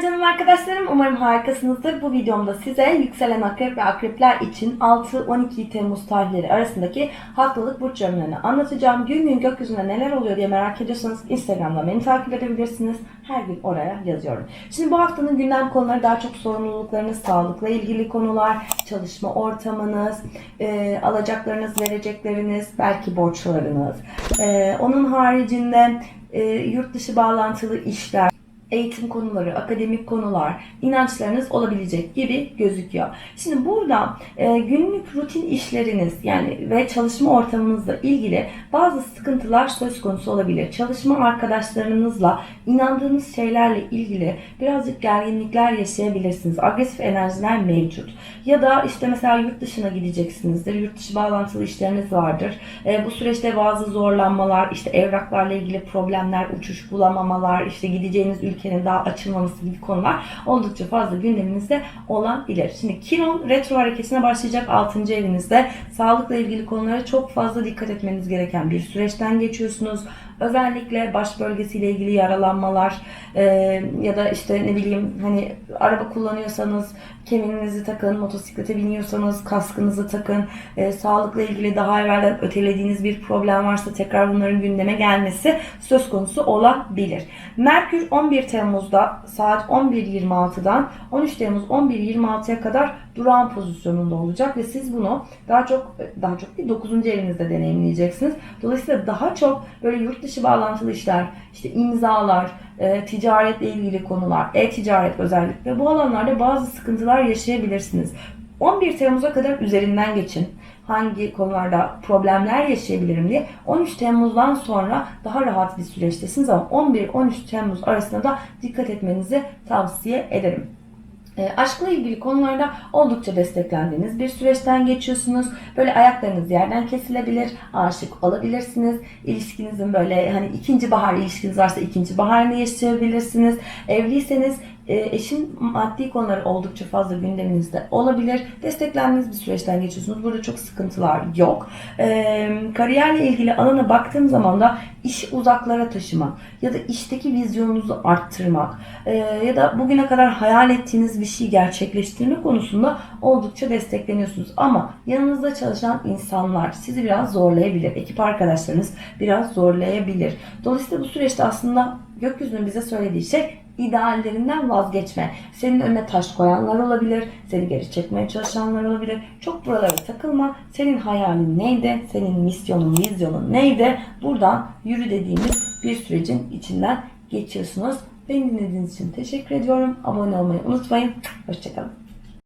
canım arkadaşlarım. Umarım harikasınızdır. Bu videomda size yükselen akrep ve akrepler için 6-12 Temmuz tarihleri arasındaki haftalık burç yorumlarını anlatacağım. Gün gün gökyüzünde neler oluyor diye merak ediyorsanız Instagram'da beni takip edebilirsiniz. Her gün oraya yazıyorum. Şimdi bu haftanın gündem konuları daha çok sorumluluklarınız, sağlıkla ilgili konular, çalışma ortamınız, e, alacaklarınız, verecekleriniz, belki borçlarınız. E, onun haricinde e, yurt dışı bağlantılı işler, eğitim konuları, akademik konular, inançlarınız olabilecek gibi gözüküyor. Şimdi burada e, günlük rutin işleriniz yani ve çalışma ortamınızla ilgili bazı sıkıntılar söz konusu olabilir. Çalışma arkadaşlarınızla inandığınız şeylerle ilgili birazcık gerginlikler yaşayabilirsiniz. Agresif enerjiler mevcut. Ya da işte mesela yurt dışına gideceksinizdir. Yurt dışı bağlantılı işleriniz vardır. E, bu süreçte bazı zorlanmalar, işte evraklarla ilgili problemler, uçuş bulamamalar, işte gideceğiniz ülkenin daha açılmaması gibi konular oldukça fazla gündeminizde olabilir. Şimdi Kiron retro hareketine başlayacak 6. evinizde. Sağlıkla ilgili konulara çok fazla dikkat etmeniz gereken bir süreçten geçiyorsunuz. Özellikle baş bölgesiyle ilgili yaralanmalar e, ya da işte ne bileyim hani araba kullanıyorsanız kemerinizi takın, motosiklete biniyorsanız kaskınızı takın. E, sağlıkla ilgili daha evvelden ötelediğiniz bir problem varsa tekrar bunların gündeme gelmesi söz konusu olabilir. Merkür 11 Temmuz'da saat 11.26'dan 13 Temmuz 11.26'ya kadar durağan pozisyonunda olacak ve siz bunu daha çok daha çok değil 9. evinizde deneyimleyeceksiniz. Dolayısıyla daha çok böyle yurt dışı bağlantılı işler, işte imzalar, e, ticaretle ilgili konular, e-ticaret özellikle bu alanlarda bazı sıkıntılar yaşayabilirsiniz. 11 Temmuz'a kadar üzerinden geçin. Hangi konularda problemler yaşayabilirim diye 13 Temmuz'dan sonra daha rahat bir süreçtesiniz ama 11-13 Temmuz arasında da dikkat etmenizi tavsiye ederim. E, aşkla ilgili konularda oldukça desteklendiğiniz bir süreçten geçiyorsunuz. Böyle ayaklarınız yerden kesilebilir, aşık olabilirsiniz. İlişkinizin böyle hani ikinci bahar ilişkiniz varsa ikinci baharını yaşayabilirsiniz. Evliyseniz eşin maddi konuları oldukça fazla gündeminizde olabilir. Desteklendiğiniz bir süreçten geçiyorsunuz. Burada çok sıkıntılar yok. E, kariyerle ilgili alana baktığım zaman da işi uzaklara taşımak ya da işteki vizyonunuzu arttırmak e, ya da bugüne kadar hayal ettiğiniz bir şeyi gerçekleştirme konusunda oldukça destekleniyorsunuz. Ama yanınızda çalışan insanlar sizi biraz zorlayabilir. Ekip arkadaşlarınız biraz zorlayabilir. Dolayısıyla bu süreçte aslında gökyüzünün bize söylediği şey ideallerinden vazgeçme. Senin önüne taş koyanlar olabilir, seni geri çekmeye çalışanlar olabilir. Çok buralara takılma. Senin hayalin neydi? Senin misyonun, vizyonun neydi? Buradan yürü dediğimiz bir sürecin içinden geçiyorsunuz. Beni dinlediğiniz için teşekkür ediyorum. Abone olmayı unutmayın. Hoşçakalın.